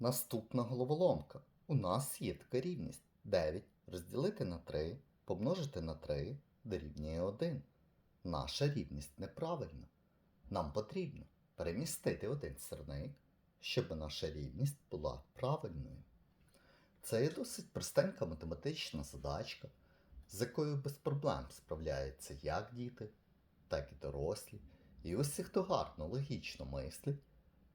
Наступна головоломка. У нас є така рівність 9 розділити на 3, помножити на 3 дорівнює 1. Наша рівність неправильна. Нам потрібно перемістити один сірник, щоб наша рівність була правильною. Це є досить простенька математична задачка, з якою без проблем справляються як діти, так і дорослі. І усі, хто гарно логічно мислить,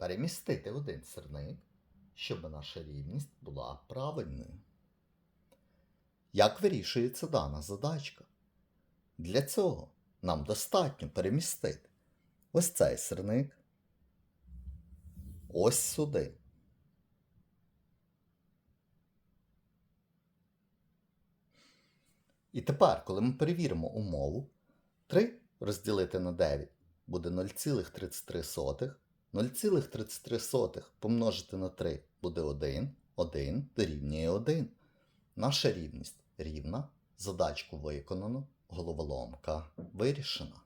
перемістити один сирник, щоб наша рівність була правильною. Як вирішується дана задачка? Для цього нам достатньо перемістити ось цей сирник ось сюди. І тепер, коли ми перевіримо умову, 3 розділити на 9 буде 0,33. 0,33 помножити на 3 буде 1. 1 дорівнює 1. Наша рівність рівна. Задачку виконано, головоломка вирішена.